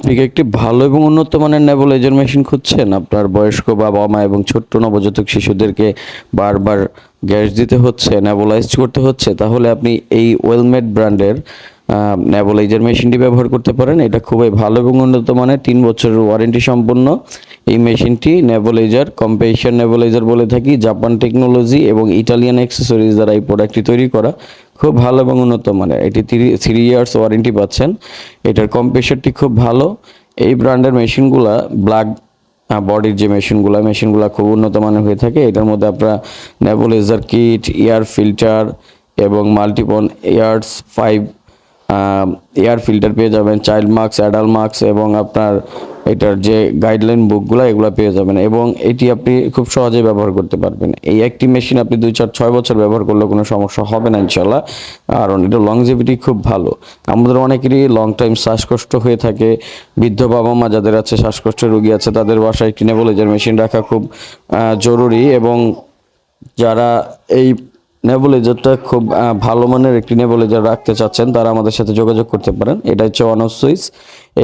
আপনি কি একটি ভালো এবং উন্নত মানের নেবল নেবুলাইজার মেশিন খুঁজছেন? আপনার বয়স্ক বাবা মা এবং ছোট্ট নবজাতক শিশুদেরকে বারবার গ্যাস দিতে হচ্ছে নেবুলাইজ করতে হচ্ছে, তাহলে আপনি এই ওয়েলমেড ব্র্যান্ডের নেবুলাইজার মেশিনটি ব্যবহার করতে পারেন। এটা খুবই ভালো এবং উন্নত মানের, তিন বছরের ওয়ারেন্টি সম্পন্ন এই মেশিনটি। নেবুলাইজার, কম্পেশন নেবুলাইজার বলে থাকি, জাপান টেকনোলজি এবং ইটালিয়ান অ্যাক্সেসরিজ দ্বারা এই প্রোডাক্টটি তৈরি করা। খুব ভালো এবং উন্নত মানের। এটি থ্রি ইয়ার্স ওয়ারেন্টি পাচ্ছেন। এটার কম্প্রেসারটি খুব ভালো। এই ব্র্যান্ডের মেশিনগুলা ব্ল্যাক বডির যে মেশিনগুলো মেশিনগুলো খুব উন্নত মানের হয়ে থাকে। এটার মধ্যে আপনার নেবুলাইজার কিট এয়ার ফিল্টার এবং মাল্টিপন এয়ার্স ফাইভ এয়ার ফিল্টার পেয়ে যাবেন চাইল্ড মার্কস অ্যাডাল মার্কস এবং আপনার এটার যে গাইডলাইন বুকগুলো এগুলো পেয়ে যাবেন এবং এটি আপনি খুব সহজে ব্যবহার করতে পারবেন। এই একটি মেশিন আপনি দুই চার ছয় বছর ব্যবহার করলে কোনো সমস্যা হবে না ইনশাল্লাহ কারণ এটা লংজিভিটি খুব ভালো। আমাদের অনেকেরই লং টাইম শ্বাসকষ্ট হয়ে থাকে। বৃদ্ধ বাবা মা যাদের আছে, শ্বাসকষ্ট রোগী আছে, তাদের বাসায় একটি নেবুলাইজার মেশিন রাখা খুব জরুরি এবং যারা এই নেবুলাইজারটা খুব ভালো মানের একটি নেবুলাইজার রাখতে চাচ্ছেন, তারা আমাদের সাথে যোগাযোগ করতে পারেন। এটা হচ্ছে অন অফ সুইচ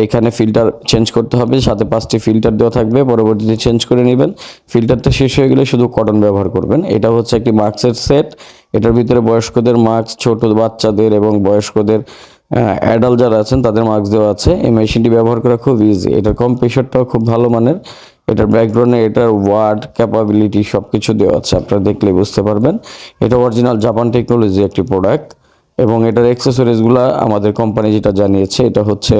এইখানে ফিল্টার চেঞ্জ করতে হবে, সাথে পাঁচটি ফিল্টার দেওয়া থাকবে, পরবর্তীতে চেঞ্জ করে নেবেন। ফিল্টারটা শেষ হয়ে গেলে শুধু কটন ব্যবহার করবেন। এটা হচ্ছে একটি মাস্কের সেট এটার ভিতরে বয়স্কদের মাস্ক ছোট বাচ্চাদের এবং বয়স্কদের অ্যাডাল্ট যারা আছেন, তাদের মাস্ক দেওয়া আছে। এই মেশিনটি ব্যবহার করা খুব ইজি এটার কম প্রেশারটাও খুব ভালো মানের। এটার ব্যাকগ্রাউন্ডে এটার ওয়ার্ড ক্যাপাবিলিটি সব কিছু দেওয়া আছে। আপনারা দেখলে বুঝতে পারবেন। এটা অরিজিনাল জাপান টেকনোলজি একটি প্রোডাক্ট এবং এটার অ্যাক্সেসরিজগুলো আমাদের কোম্পানি যেটা জানিয়েছে, এটা হচ্ছে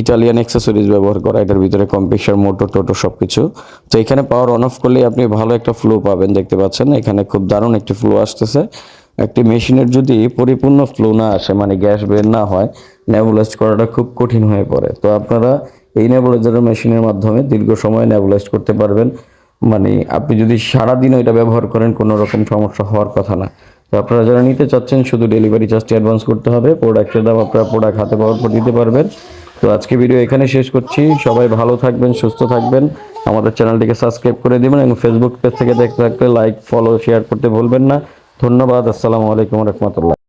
ইটালিয়ান অ্যাক্সেসরিজ ব্যবহার করা। এটার ভিতরে কম্পিউটার মোটর টোটো সব কিছু তো এখানে পাওয়ার অন অফ করলে আপনি ভালো একটা ফ্লো পাবেন, দেখতে পাচ্ছেন। এখানে খুব দারুণ একটি ফ্লো আসতেছে। একটি মেশিনের যদি পরিপূর্ণ ফ্লো না আসে মানে গ্যাস বের না হয় নেবুলাইজ করাটা খুব কঠিন হয়ে পড়ে। তো আপনারা এই নেবুলাইজারের মেশিনের মাধ্যমে দীর্ঘ সময় নেবুলাইজ করতে পারবেন। মানে আপনি যদি সারাদিন এটা ব্যবহার করেন, কোনো রকম সমস্যা হওয়ার কথা না। তো আপনারা যারা নিতে চাচ্ছেন, শুধু ডেলিভারি চার্জটি অ্যাডভান্স করতে হবে। প্রোডাক্টের দাম আপনারা প্রোডাক্ট হাতে পাওয়ার পর দিতে পারবেন। তো আজকে ভিডিও এখানে শেষ করছি। সবাই ভালো থাকবেন, সুস্থ থাকবেন। আমাদের চ্যানেলটিকে সাবস্ক্রাইব করে দিবেন এবং ফেসবুক পেজ থেকে দেখতে থাকলে লাইক ফলো শেয়ার করতে ভুলবেন না। ধন্যবাদ। আসসালামু আলাইকুম রহমতুল্লাহ।